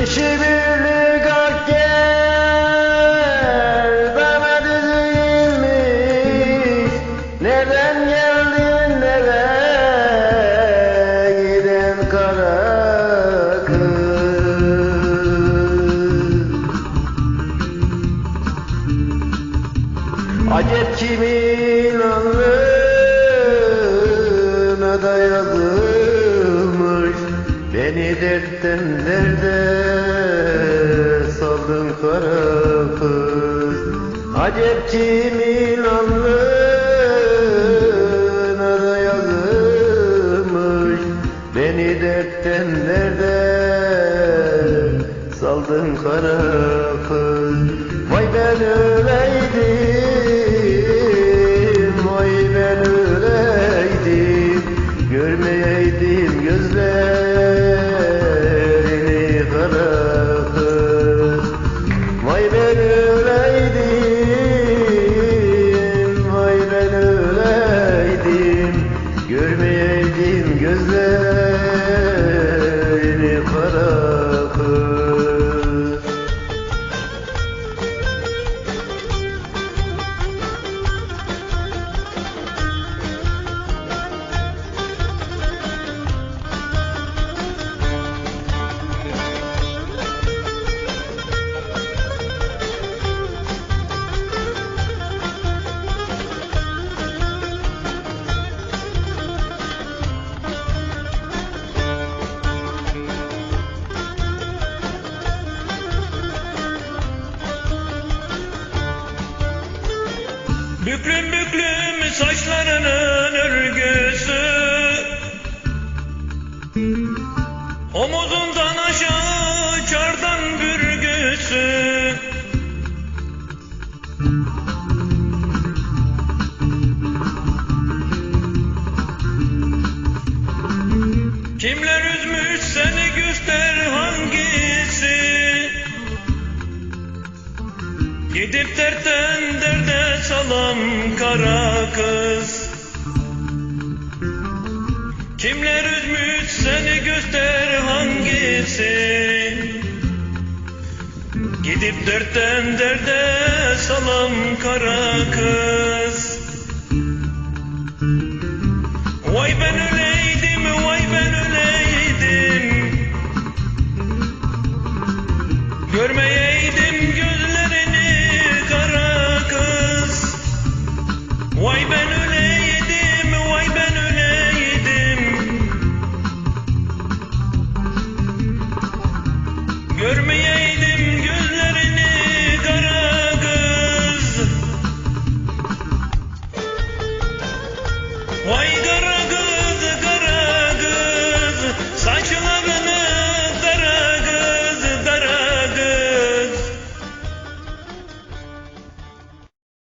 Beşi birlik ak Bana dizilmiş Nereden geldin nereye giden kara Acep kimin alnına da yazılmış Beni dertten derde saldın kara kız. Acep kimin alnına da yazılmış. Beni dertten derde saldın kara kız. Vay ben Büklüm büklüm saçlarının örgüsü. Omuzundan aşağı çardan bürgüsü. Kimler üzmüş kara kız. Kimler üzmüş seni göster hangisi? Gidip dertten derde salam kara kız